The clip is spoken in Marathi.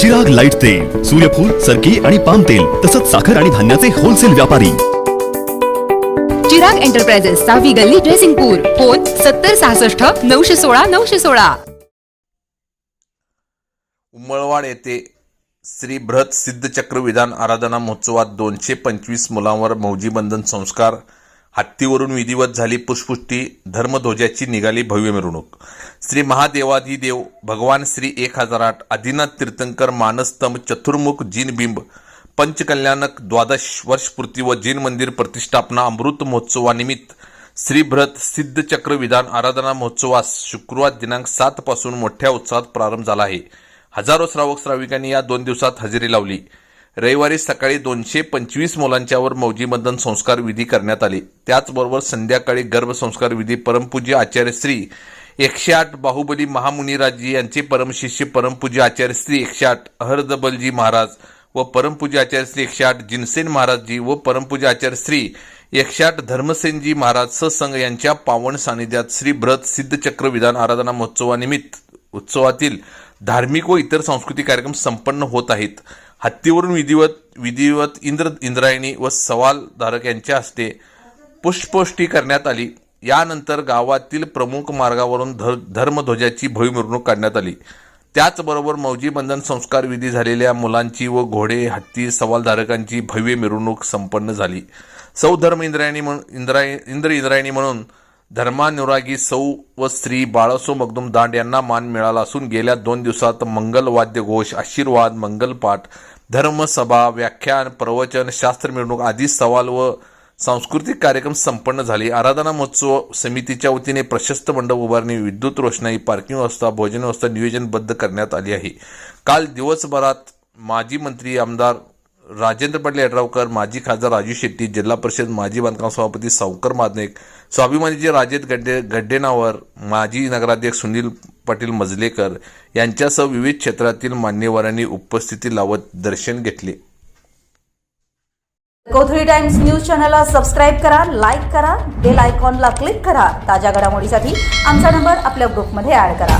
जग लाइट तेल सूर्यफूल सरकी आणि पाम तेल तसंच साखर आणि धान्याचे होलसेल व्यापारी. चिराग एंटरप्राइजेस सहावी गल्ली ड्रेसिंगपूर फोन सत्तर सहासष्ट नऊशे सोळा नऊशे सोळा. उमळवाड येथे श्री बृहत सिद्धचक्र विधान आराधना महोत्सवात दोनशे पंचवीस मुलांवर मौजी बंधन संस्कार हत्तीवरून विधिवत झाली पुष्पुष्टी धर्मध्वजाची निघाली भव्य मिरवणूक. श्री महादेवादिदेव भगवान श्री एक हजार आठ आदिनाथ तीर्थंकर मानस्तंभ चतुर्मुख जिनबिंब पंचकल्याणक द्वादश वर्षपूर्ती व जैन मंदिर प्रतिष्ठापना अमृत महोत्सवानिमित्त श्रीभ्रत सिद्धचक्र विधान आराधना महोत्सवास शुक्रवार दिनांक सात पासून मोठ्या उत्साहात प्रारंभ झाला आहे. हजारो श्रावक श्राविकांनी या दोन दिवसात हजेरी लावली. रविवारी सकाळी दोनशे पंचवीस मुलांच्यावर मौजीमदन संस्कार विधी करण्यात आले. त्याचबरोबर संध्याकाळी गर्भसंस्कार विधी परमपूज्य आचार्य श्री एकशे आठ बाहुबली महामुनिराजी यांचे परमशिष्य परमपूज्य आचार्य श्री एकशे आठ हरदबलजी महाराज व परमपूज्य आचार्य श्री एकशे आठ जिनसेन महाराजजी व परमपूज्य आचार्य श्री एकशे आठ धर्मसेनजी महाराज ससंग यांच्या पावन सानिध्यात श्री बृहत सिद्धचक्र विधान आराधना महोत्सवानिमित्त उत्सवातील धार्मिक व इतर सांस्कृतिक कार्यक्रम संपन्न होत आहेत. हत्तीवरून विधिवत विधिवत इंद्र इंद्रायणी व सवालधारक यांच्या हस्ते पुष्पवृष्टी करण्यात आली. यानंतर गावातील प्रमुख मार्गावरून धर धर्मध्वजाची भव्य मिरवणूक काढण्यात आली. त्याचबरोबर मौजी बंधन संस्कार विधी झालेल्या मुलांची व घोडे हत्ती सवालधारकांची भव्य मिरवणूक संपन्न झाली. सौ धर्म इंद्रायणी म्हणून इंद्राय इंद्र इंद्रायणी म्हणून धर्मानुरागी सौ व स्त्री बाळासो मगदुम दांड यांना मान मिळाला असून गेल्या दोन दिवसात मंगल घोष आशीर्वाद मंगलपाठ धर्मसभा व्याख्यान प्रवचन शास्त्र मिरवणूक आदी सवाल व सांस्कृतिक कार्यक्रम संपन्न झाले. आराधना महोत्सव समितीच्या वतीने प्रशस्त मंडप उभारणी विद्युत रोषणाई पार्किंग व्यवस्था भोजन व्यवस्था नियोजनबद्ध करण्यात आली आहे. काल दिवसभरात माजी मंत्री आमदार राजेंद्र पाटील यड्रावकर माजी खासदार राजू शेट्टी जिल्हा परिषद माजी बांधकाम सभापती सावकर मादनेक स्वाभिमानीचे राजेत गड्डे गड्डेनावर माजी नगराध्यक्ष सुनील पाटील मजलेकर यांच्यासह विविध क्षेत्रातील मान्यवरांनी उपस्थिती लावत दर्शन घेतले. कोथळी टाइम्स न्यूज चॅनलला सबस्क्राईब करा लाईक करा बेल आयकॉनला क्लिक करा. ताज्या घडामोडीसाठी आमचा नंबर आपल्या ग्रुपमध्ये ऍड करा.